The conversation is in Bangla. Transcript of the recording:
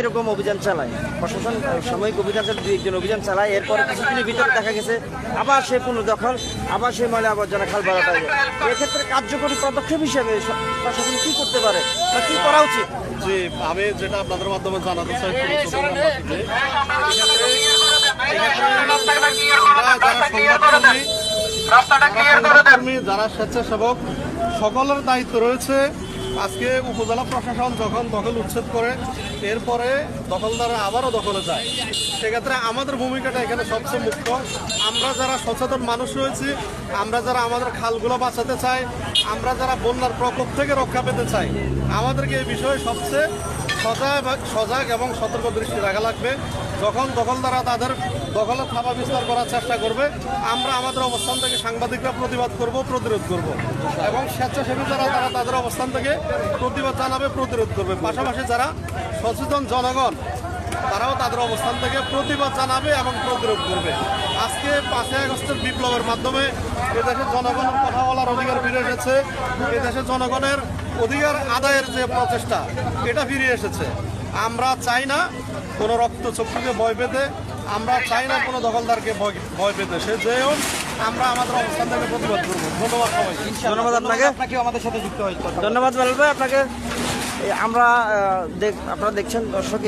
এরকম অভিযান চালায়। প্রশাসন সাময়িক অভিযান চালায় দুই একজন অভিযান চালায়। এরপর কিছুদিনের ভিতরে দেখা গেছে আবার সে পুনর্দখল আবার সেই ময়লা আবর্জনা খাল বাড়াতে এক্ষেত্রে কার্যকরী পদক্ষেপ হিসেবে প্রশাসন কি করতে পারে বা কি করা উচিত? জি আমি যেটা আপনাদের মাধ্যমে জানাতে চাই যারা স্বেচ্ছাসেবক সকলের দায়িত্ব রয়েছে আজকে উপজেলা প্রশাসন যখন দখল উচ্ছেদ করে, এরপরে দখলদাররা আবারও দখলে যায়। সেক্ষেত্রে আমাদের ভূমিকাটা এখানে সবচেয়ে মুখ্য। আমরা যারা সচেতন মানুষ রয়েছি, আমরা যারা আমাদের খালগুলো বাঁচাতে চাই, আমরা যারা বন্যার প্রকোপ থেকে রক্ষা পেতে চাই, আমাদেরকে এই বিষয়ে সবচেয়ে সজাগ সজাগ এবং সতর্ক দৃষ্টি রাখা লাগবে। যখন দখলদাররা তাদের দখলে থাবা বিস্তার করার চেষ্টা করবে। আমরা আমাদের অবস্থান থেকে সাংবাদিকরা প্রতিবাদ করব, প্রতিরোধ করব। এবং স্বেচ্ছাসেবী যারা, তারা তাদের অবস্থান থেকে প্রতিবাদ জানাবে, প্রতিরোধ করবে। পাশাপাশি যারা সচেতন জনগণ, তারাও তাদের অবস্থান থেকে প্রতিবাদ জানাবে এবং প্রতিরোধ করবে। আজকে পাঁচই আগস্টের বিপ্লবের মাধ্যমে এদেশের জনগণের কথা বলার অধিকার ফিরে এসেছে। এদেশের জনগণের অধিকার আদায়ের যে প্রচেষ্টা, এটা ফিরে এসেছে। আমরা চাই না কোনো রক্ত চক্ষুকে ভয় পেতে আমরা চাই না কোনো দখলদারকে ভয় ভয় পেতে। সে যে হোক আমরা আমাদের অবস্থান থেকে প্রতিবাদ করব। ধন্যবাদ সবাই ধন্যবাদ আপনাকে। আপনাকেও আমাদের সাথে যুক্ত হয়েছে। ধন্যবাদ ভাই আপনাকে আমরা দেখ আপনারা দেখছেন দর্শক